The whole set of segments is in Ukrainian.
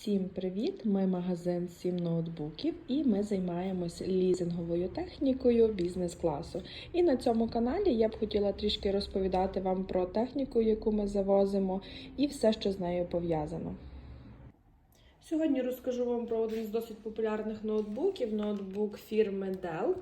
Всім привіт! Ми магазин 7 ноутбуків і ми займаємось лізинговою технікою бізнес-класу. І на цьому каналі я б хотіла трішки розповідати вам про техніку, яку ми завозимо, і все, що з нею пов'язано. Сьогодні розкажу вам про один з досить популярних ноутбуків ноутбук фірми Dell.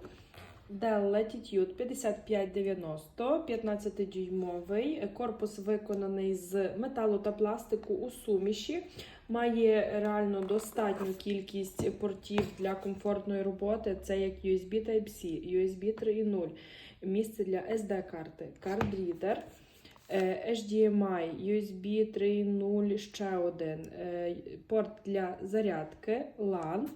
Dell Latitude 5590, 15-дюймовий. Корпус виконаний з металу та пластику у суміші. Має реально достатню кількість портів для комфортної роботи. Це як USB Type-C, USB 3.0, місце для SD-карти, карт-рідер. е, HDMI, USB 3.0, ще один е, порт для зарядки, LAN.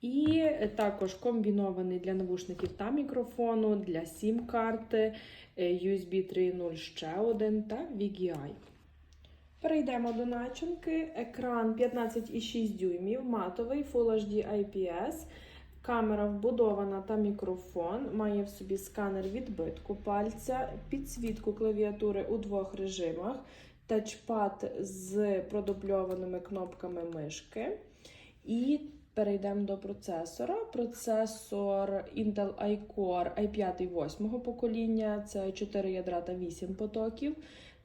І також комбінований для навушників та мікрофону, для сім-карти, е, USB 3.0 ще один та VGI. Перейдемо до начинки. Екран 15,6 дюймів, матовий, Full HD IPS. Камера вбудована та мікрофон. Має в собі сканер відбитку пальця, підсвітку клавіатури у двох режимах, тачпад з продубльованими кнопками мишки. І перейдемо до процесора. Процесор Intel iCore i5 8 покоління, це 4 ядра та 8 потоків.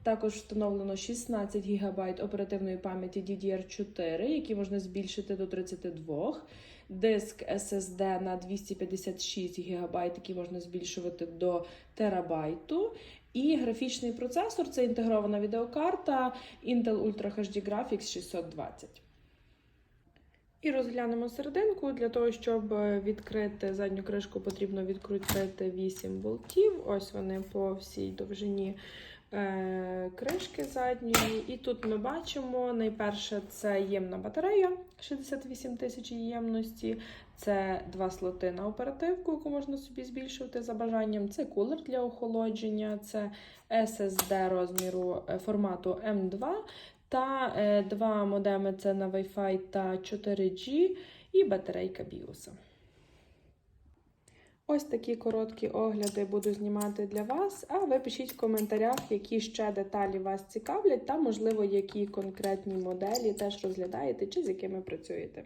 Також встановлено 16 ГБ оперативної пам'яті DDR4, які можна збільшити до 32. Диск SSD на 256 ГБ, який можна збільшувати до терабайту. І графічний процесор це інтегрована відеокарта Intel Ultra HD Graphics 620. І розглянемо серединку. Для того, щоб відкрити задню кришку, потрібно відкрутити 8 болтів. Ось вони по всій довжині е, кришки задньої. І тут ми бачимо: найперше це ємна батарея 68 тисяч ємності. Це два слоти на оперативку, яку можна собі збільшувати за бажанням. Це кулер для охолодження, це SSD розміру е, формату M2 та е, два модеми це на Wi-Fi та 4G і батарейка BIOS. Ось такі короткі огляди буду знімати для вас. А ви пишіть в коментарях, які ще деталі вас цікавлять, та, можливо, які конкретні моделі теж розглядаєте чи з якими працюєте.